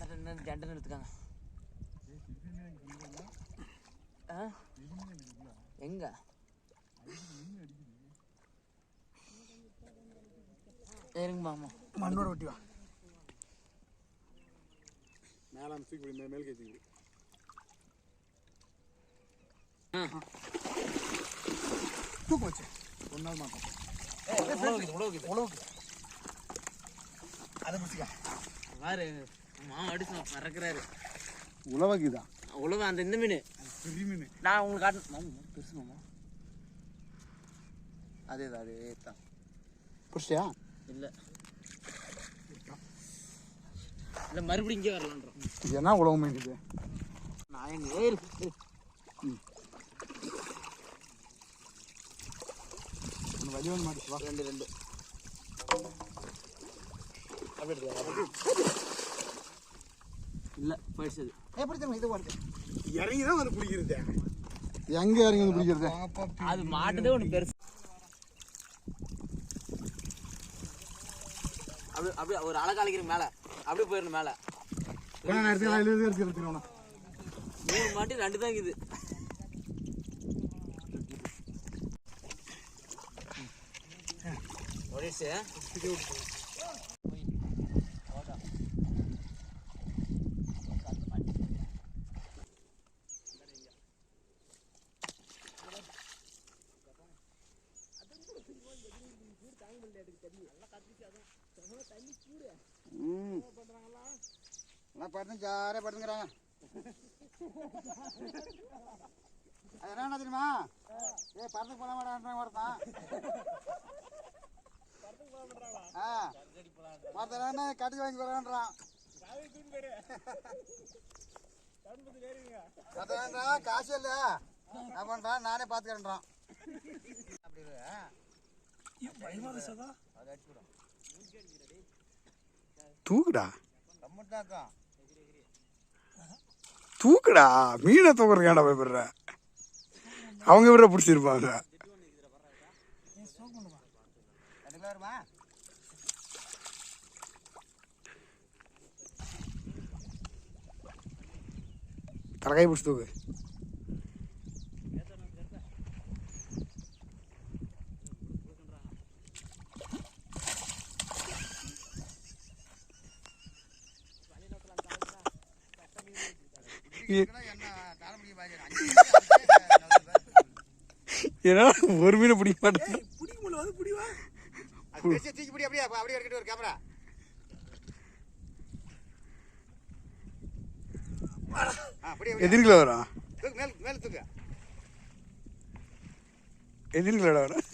ஜண்டன் எடுத்துக்காங்க. ஆ? எங்க? இருங்க மாமா. மண்ணோட ஒட்டி வா. மேலே மே- மேல் கை தூக்கி வச்சு. ஒரு நாள் மாட்டோம் உழவுக்கு அதை பிடிச்சிக்க. பாரு. அடிச்சு பறக்குறாரு. உழவக்குதான் உழவு அந்த இந்த மீன். பெரிய மீன். நான் உங்களுக்கு காட்டு மாமா பெருசு மாமா அதே தான் அதே தான். பிடிச்சியா இல்ல. இல்ல மறுபடியும் இங்கே வரலான்றோம். இது என்ன உழவு மீன் இது? நான் எங்க ஏறு ஏறு. ஒன்று வலி வந்து மாட்டிச்சு வா. ரெண்டு ரெண்டு. இல்ல போயிடுச்சு. எப்படி தெரியும் இது வருது இறங்கி தான் வந்து பிடிக்கிறது எங்கே இறங்கி வந்து பிடிக்கிறது அது மாட்டுதே ஒன்று பெருசு. அப்படியே அப்படியே ஒரு அழகாளிக்கிற மேல. அப்படியே போயிடணும் மேல. கொஞ்ச தாங்க முடியல எடுத்து தண்ணி மூணு கத்திச்சு ரெண்டு தண்ணி இருக்குது ஒடிசு எல்லாம் படுத்து ஜாலியாக படுத்துங்கிறாங்க அது என்ன தெரியுமா? ஏ படத்துக்கு போக மாட்டான் ஒருத்தான். ஆ. மற்ற கட்டி வாங்கி போறான்றான் காசு இல்லை என்ன பண்றான் நானே பார்த்துக்கிறேன்றான் அப்படி தூக்குடா. தூக்குடா. மீனை தூக்குறதுக்காண்டா பயப்படுற. அவங்க விட பிடிச்சிருப்பாங்க. தலைக்கை பிடிச்சி தூக்கு. ஏன்னா ஒரு மீனை பிடிக்க மாட்டேன். அது பெருசா தூக்கி பிடி அப்படியே அப்படியே எடுக்கிட்டு ஒரு கேமரா ஆ அப்படியே அப்படியே. எதிர்கில வரும் தூக்கு மேல மேல தூக்கு. எதிர்கிலடா வரும்